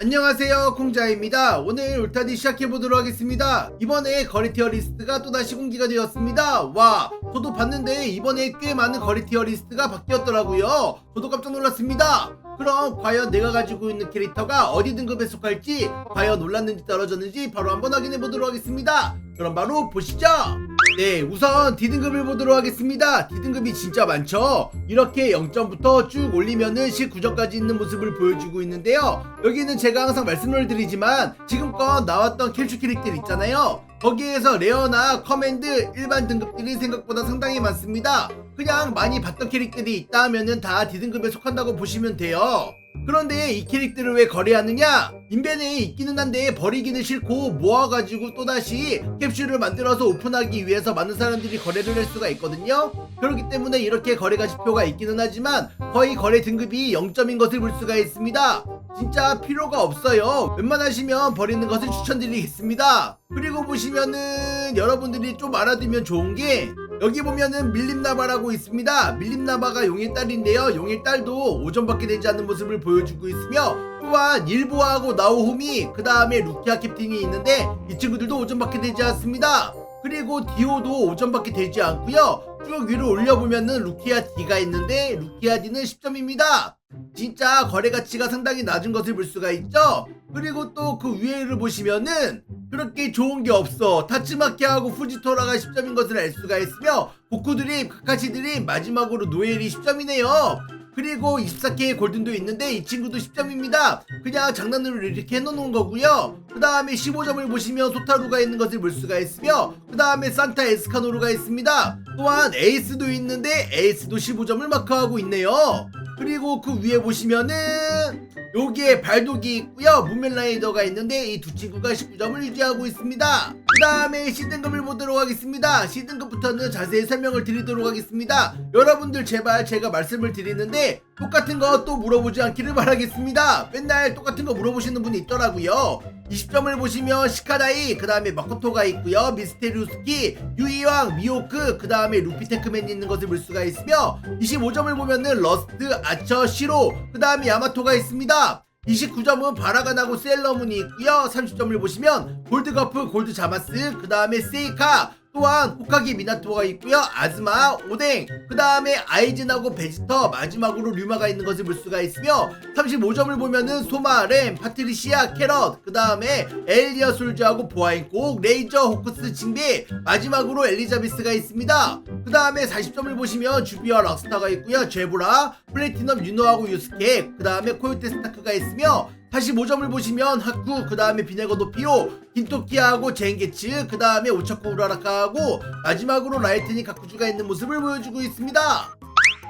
안녕하세요 콩자입니다. 오늘 울타디 시작해보도록 하겠습니다. 이번에 거리 티어 리스트가 또다시 공개가 되었습니다. 와 저도 봤는데 이번에 꽤 많은 거리 티어 리스트가 바뀌었더라고요. 저도 깜짝 놀랐습니다. 그럼 과연 내가 가지고 있는 캐릭터가 어디 등급에 속할지 과연 올랐는지 떨어졌는지 바로 한번 확인해보도록 하겠습니다. 그럼 바로 보시죠 네, 우선 D등급을 보도록 하겠습니다. D등급이 진짜 많죠? 이렇게 0점부터 쭉 올리면은 19점까지 있는 모습을 보여주고 있는데요. 여기는 제가 항상 말씀을 드리지만 지금껏 나왔던 캡슐 캐릭터 있잖아요. 거기에서 레어나 커맨드 일반 등급들이 생각보다 상당히 많습니다. 그냥 많이 봤던 캐릭터들이 있다 하면은 다 D등급에 속한다고 보시면 돼요. 그런데 이 캐릭터를 왜 거래하느냐? 인벤에 있기는 한데 버리기는 싫고 모아가지고 또다시 캡슐을 만들어서 오픈하기 위해서 많은 사람들이 거래를 할 수가 있거든요. 그렇기 때문에 이렇게 거래 가 지표가 있기는 하지만 거의 거래 등급이 0점인 것을 볼 수가 있습니다. 진짜 필요가 없어요. 웬만하시면 버리는 것을 추천드리겠습니다. 그리고 보시면은 여러분들이 좀 알아두면 좋은 게 여기 보면은 밀림나바라고 있습니다. 밀림나바가 용의 딸인데요. 용의 딸도 5점밖에 되지 않는 모습을 보여주고 있으며 또한 일보하고 나오홈이 그 다음에 루키아 캡틴이 있는데 이 친구들도 5점밖에 되지 않습니다. 그리고 디오도 5점밖에 되지 않고요. 쭉 위로 올려보면은 루키아 D가 있는데 루키아 D는 10점입니다. 진짜 거래 가치가 상당히 낮은 것을 볼 수가 있죠. 그리고 또 그 위에를 보시면은 그렇게 좋은 게 없어. 타츠마키하고 후지토라가 10점인 것을 알 수가 있으며 고쿠드림, 카카시 드림 마지막으로 노엘이 10점이네요. 그리고 24K 골든도 있는데 이 친구도 10점입니다. 그냥 장난으로 이렇게 해놓은 거고요. 그 다음에 15점을 보시면 소타루가 있는 것을 볼 수가 있으며 그 다음에 산타 에스카노루가 있습니다. 또한 에이스도 있는데 에이스도 15점을 마크하고 있네요. 그리고 그 위에 보시면은 여기에 발독이 있고요 문멜라이더가 있는데 이 두 친구가 19점을 유지하고 있습니다 그 다음에 C등급을 보도록 하겠습니다. C등급부터는 자세히 설명을 드리도록 하겠습니다. 여러분들 제발 제가 말씀을 드리는데 똑같은 거 또 물어보지 않기를 바라겠습니다. 맨날 똑같은 거 물어보시는 분이 있더라고요. 20점을 보시면 시카다이 그 다음에 마코토가 있고요. 미스테리우스키 유이왕 미호크 그 다음에 루피테크맨이 있는 것을 볼 수가 있으며 25점을 보면은 러스트 아처 시로 그 다음에 야마토가 있습니다 29점은 바라가나고 셀러문이 있고요 30점을 보시면 골드 자마스 그 다음에 세이카 또한 호카기 미나토가 있고요. 아즈마 오뎅 그 다음에 아이즈나고 베지터 마지막으로 류마가 있는 것을 볼 수가 있으며 35점을 보면은 소마 램 파트리시아 캐럿 그 다음에 엘리어 솔즈하고 보아인콕 레이저 호크스 징비 마지막으로 엘리자베스가 있습니다. 그 다음에 40점을 보시면 주비와 락스타가 있고요. 제브라 플래티넘 유노하고 유스케 그 다음에 코요테 스타크가 있으며 45점을 보시면 하쿠 그 다음에 비네거 도피오 긴토키하고 젠게츠 그 다음에 오차코 우라라카하고 마지막으로 라이트닝 가쿠주가 있는 모습을 보여주고 있습니다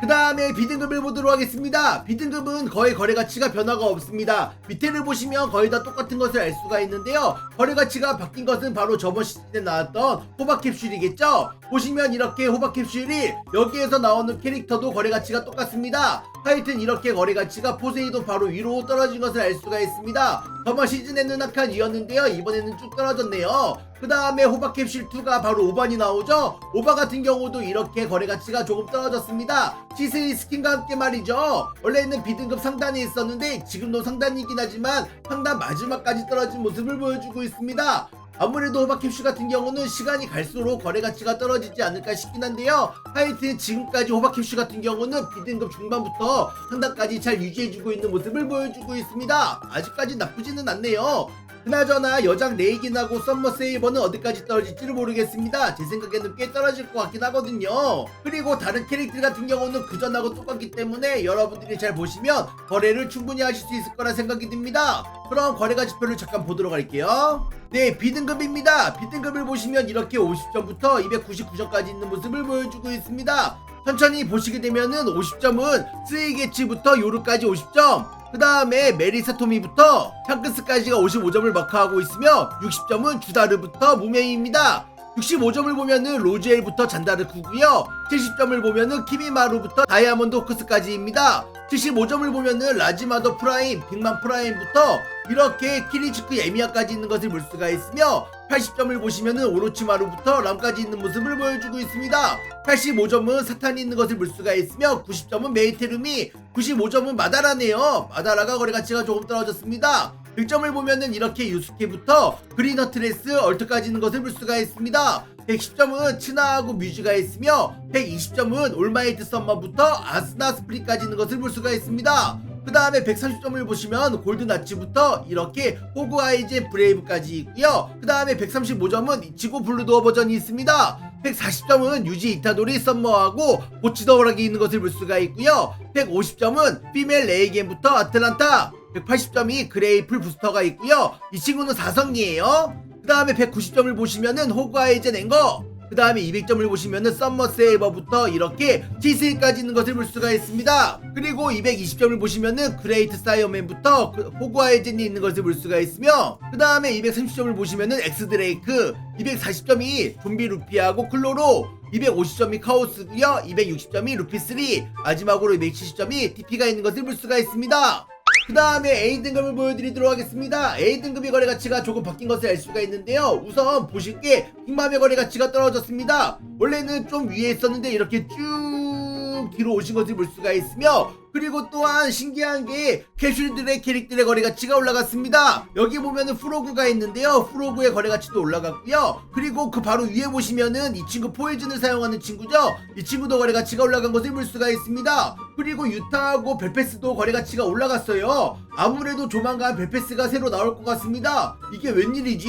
그 다음에 B등급을 보도록 하겠습니다. B등급은 거의 거래 가치가 변화가 없습니다. 밑에를 보시면 거의 다 똑같은 것을 알 수가 있는데요. 거래 가치가 바뀐 것은 바로 저번 시즌에 나왔던 호박 캡슐이겠죠? 보시면 이렇게 호박 캡슐이 여기에서 나오는 캐릭터도 거래 가치가 똑같습니다. 하여튼 이렇게 거래 가치가 포세이돈 바로 위로 떨어진 것을 알 수가 있습니다. 저번 시즌에는 약간 이었는데요. 이번에는 쭉 떨어졌네요. 그 다음에 호박 캡슐 2가 바로 5번이 나오죠. 오바 같은 경우도 이렇게 거래 가치가 조금 떨어졌습니다. 시세이 스킨과 함께 말이죠. 원래는 B등급 상단에 있었는데 지금도 상단이긴 하지만 상단 마지막까지 떨어진 모습을 보여주고 있습니다. 아무래도 호박 캡슐 같은 경우는 시간이 갈수록 거래 가치가 떨어지지 않을까 싶긴 한데요. 하여튼 지금까지 호박 캡슐 같은 경우는 B등급 중반부터 상단까지 잘 유지해주고 있는 모습을 보여주고 있습니다. 아직까지 나쁘지는 않네요. 그나저나 여장 레이긴하고 썸머 세이버는 어디까지 떨어질지를 모르겠습니다. 제 생각에는 꽤 떨어질 것 같긴 하거든요. 그리고 다른 캐릭터 같은 경우는 그전하고 똑같기 때문에 여러분들이 잘 보시면 거래를 충분히 하실 수 있을 거라 생각이 듭니다. 그럼 거래가 지표를 잠깐 보도록 할게요. 네, B등급입니다. B등급을 보시면 이렇게 50점부터 299점까지 있는 모습을 보여주고 있습니다. 천천히 보시게 되면은 50점은 스이게치부터 요르까지 50점, 그 다음에 메리사토미부터 향크스까지가 55점을 마크하고 있으며 60점은 주다르부터 무메이입니다. 65점을 보면은 로즈엘부터 잔다르쿠고요. 70점을 보면은 키미마루부터 다이아몬드 호크스까지입니다. 75점을 보면은 라지마더 프라임, 빅만 프라임부터 이렇게 키리츠크 에미야까지 있는 것을 볼 수가 있으며 80점을 보시면은 오로치마루부터 람까지 있는 모습을 보여주고 있습니다. 85점은 사탄이 있는 것을 볼 수가 있으며 90점은 메이테르미, 95점은 마다라네요. 마다라가 거래 가치가 조금 떨어졌습니다. 득점을 보면은 이렇게 유스케부터 그린 허트레스 얼트까지 있는 것을 볼 수가 있습니다. 110점은 치나하고 뮤즈가 있으며 120점은 올마이트 썸머부터 아스나 스프릿까지 있는 것을 볼 수가 있습니다. 그 다음에 130점을 보시면 골든 아치부터 이렇게 호그 아이즈 브레이브까지 있고요. 그 다음에 135점은 이치고 블루도어 버전이 있습니다. 140점은 유지 이타도리 썸머하고 보치더블하게 있는 것을 볼 수가 있고요. 150점은 피멜 레이겐부터 아틀란타 180점이 그레이플 부스터가 있고요. 이 친구는 4성이에요. 그 다음에 190점을 보시면은 호그 아이즈 낸거 그 다음에 200점을 보시면은 썸머 세이버부터 이렇게 티스까지 있는 것을 볼 수가 있습니다. 그리고 220점을 보시면은 그레이트 사이어맨부터 그 호그와이젠이 있는 것을 볼 수가 있으며 그 다음에 230점을 보시면은 엑스 드레이크 240점이 좀비 루피하고 클로로 250점이 카오스고요 260점이 루피3 마지막으로 270점이 TP가 있는 것을 볼 수가 있습니다. 그 다음에 A등급을 보여드리도록 하겠습니다. A등급의 거래 가치가 조금 바뀐 것을 알 수가 있는데요. 우선 보실 게 빅맘의 거래 가치가 떨어졌습니다. 원래는 좀 위에 있었는데 이렇게 쭉 뒤로 오신 것을 볼 수가 있으며 그리고 또한 신기한 게 캐슐들의 캐릭들의 거래 가치가 올라갔습니다. 여기 보면은 프로그가 있는데요. 프로그의 거래 가치도 올라갔고요. 그리고 그 바로 위에 보시면은 이 친구 포이즌을 사용하는 친구죠. 이 친구도 거래 가치가 올라간 것을 볼 수가 있습니다. 그리고 유타하고 벨페스도 거래 가치가 올라갔어요. 아무래도 조만간 벨페스가 새로 나올 것 같습니다. 이게 웬일이지?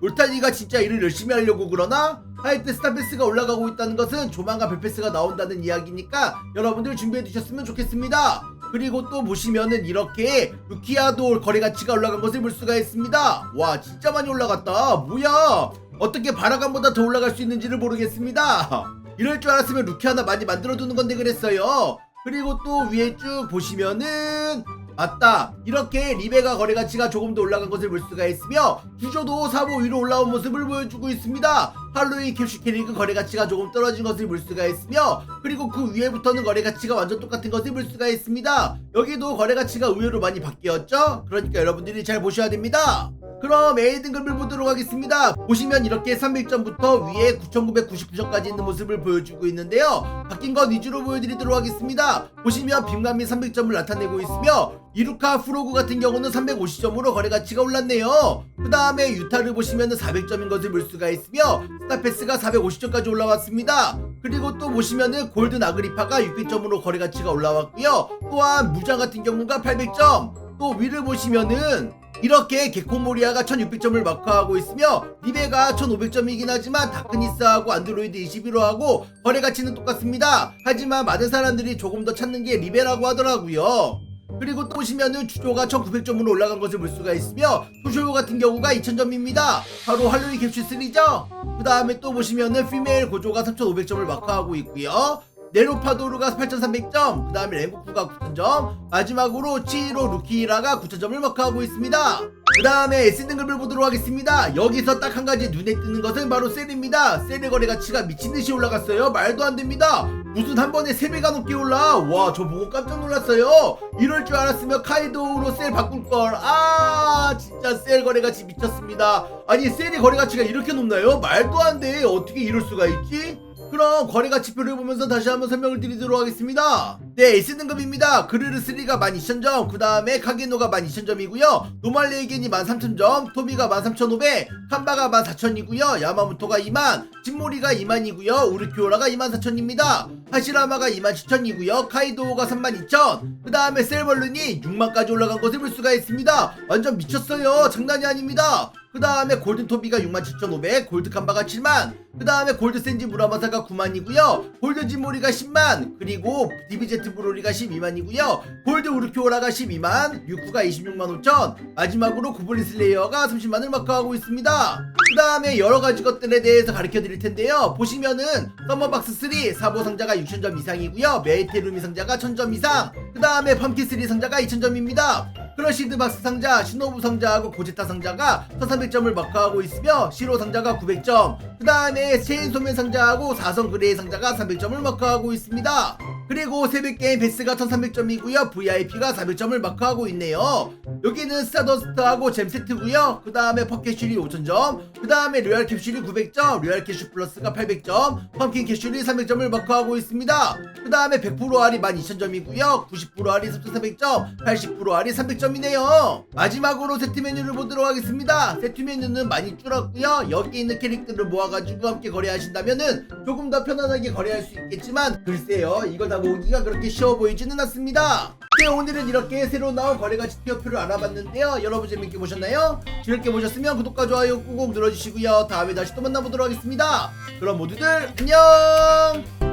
울타니가 진짜 일을 열심히 하려고 그러나? 하이트 스타패스가 올라가고 있다는 것은 조만간 벨패스가 나온다는 이야기니까 여러분들 준비해 두셨으면 좋겠습니다. 그리고 또 보시면은 이렇게 루키아도 거래 가치가 올라간 것을 볼 수가 있습니다. 와 진짜 많이 올라갔다. 뭐야? 어떻게 바라간보다 더 올라갈 수 있는지를 모르겠습니다. 이럴 줄 알았으면 루키 하나 많이 만들어 두는 건데 그랬어요. 그리고 또 위에 쭉 보시면은 맞다. 이렇게 리베가 거래 가치가 조금 더 올라간 것을 볼 수가 있으며 주조도 사보 위로 올라온 모습을 보여주고 있습니다. 할로윈 캡슐 캐릭은 거래 가치가 조금 떨어진 것을 볼 수가 있으며 그리고 그 위에부터는 거래 가치가 완전 똑같은 것을 볼 수가 있습니다. 여기도 거래 가치가 의외로 많이 바뀌었죠? 그러니까 여러분들이 잘 보셔야 됩니다 그럼 A 등급을 보도록 하겠습니다. 보시면 이렇게 300점부터 위에 9999점까지 있는 모습을 보여주고 있는데요. 바뀐 것 위주로 보여드리도록 하겠습니다. 보시면 빔감이 300점을 나타내고 있으며 이루카 프로그 같은 경우는 350점으로 거래 가치가 올랐네요. 그 다음에 유타를 보시면 400점인 것을 볼 수가 있으며 스타패스가 450점까지 올라왔습니다. 그리고 또 보시면은 골든 아그리파가 600점으로 거래 가치가 올라왔고요. 또한 무장 같은 경우가 800점. 또 위를 보시면은 이렇게 개코모리아가 1600점을 마크하고 있으며 리베가 1500점이긴 하지만 다크니스하고 안드로이드 21호하고 거래 가치는 똑같습니다. 하지만 많은 사람들이 조금 더 찾는 게 리베라고 하더라고요. 그리고 또 보시면은 주조가 1900점으로 올라간 것을 볼 수가 있으며 투쇼 같은 경우가 2000점입니다. 바로 할로윈 캡슐 3죠. 그 다음에 또 보시면은 피메일 고조가 3500점을 마크하고 있고요. 네로파도르가 8300점, 그 다음에 랭고쿠가 9000점, 마지막으로 치히로 루키라가 9000점을 마크하고 있습니다. 그 다음에 S등급을 보도록 하겠습니다. 여기서 딱 한 가지 눈에 띄는 것은 바로 셀입니다. 셀의 거래 가치가 미친듯이 올라갔어요. 말도 안 됩니다. 무슨 한 번에 3배가 넘게 올라. 와, 저 보고 깜짝 놀랐어요. 이럴 줄 알았으면 카이도우로 셀 바꿀걸. 아, 진짜 셀 거래 가치 미쳤습니다. 아니, 셀의 거래 가치가 이렇게 높나요? 말도 안 돼. 어떻게 이럴 수가 있지? 그럼 거래 가치표를 보면서 다시 한번 설명을 드리도록 하겠습니다. 네, S등급입니다. 그르르3가 12,000점, 그 다음에 카게노가 12,000점이고요. 노말레이겐이 13,000점, 토비가 13,500, 칸바가 14,000이고요. 야마모토가 2만, 진모리가 2만이고요. 우르키오라가 24,000입니다. 하시라마가 27,000이고요. 카이도우가 32,000, 그 다음에 셀벌룬이 6만까지 올라간 것을 볼 수가 있습니다. 완전 미쳤어요. 장난이 아닙니다. 그 다음에 골든 토비가 67,500, 골드 칸바가 7만, 그 다음에 골드 센지 무라마사가 9만이고요. 골드 진모리가 10만, 그리고 디비제트 브로리가 12만이고요. 골드 우르키오라가 12만, 유쿠가 26만 5천, 마지막으로 구블린 슬레이어가 30만을 마크하고 있습니다. 그 다음에 여러 가지 것들에 대해서 가르쳐 드릴 텐데요. 보시면은 서머박스 3 사보 상자가 6,000점 이상이고요. 메이테루미 상자가 1,000점 이상, 그 다음에 펌킨 3 상자가 2,000점입니다. 크러시드 박스 상자, 시노부 상자하고 고제타 상자가 1300점을 마크하고 있으며 시로 상자가 900점 그 다음에 체인 소면 상자하고 4성 그레이 상자가 300점을 마크하고 있습니다 그리고 새벽 게임 베스가 1300점이고요. VIP가 400점을 마크하고 있네요. 여기는 스타더스트하고 잼세트고요. 그 다음에 퍼캐슐이 5000점. 그 다음에 로얄 캡슐이 900점. 로얄 캐슐 플러스가 800점. 펌킨 캐슐이 300점을 마크하고 있습니다. 그 다음에 100% 알이 12000점이고요. 90% 알이 3400점. 80% 알이 300점이네요. 마지막으로 세트 메뉴를 보도록 하겠습니다. 세트 메뉴는 많이 줄었고요. 여기 있는 캐릭터를 모아가지고 함께 거래하신다면은 조금 더 편안하게 거래할 수 있겠지만 글쎄요. 이 거다 모으기가 그렇게 쉬워 보이지는 않습니다. 네 오늘은 이렇게 새로 나온 거래가치 티어표를 알아봤는데요. 여러분 재밌게 보셨나요? 즐겁게 보셨으면 구독과 좋아요 꾹꾹 눌러주시고요. 다음에 다시 또 만나보도록 하겠습니다. 그럼 모두들 안녕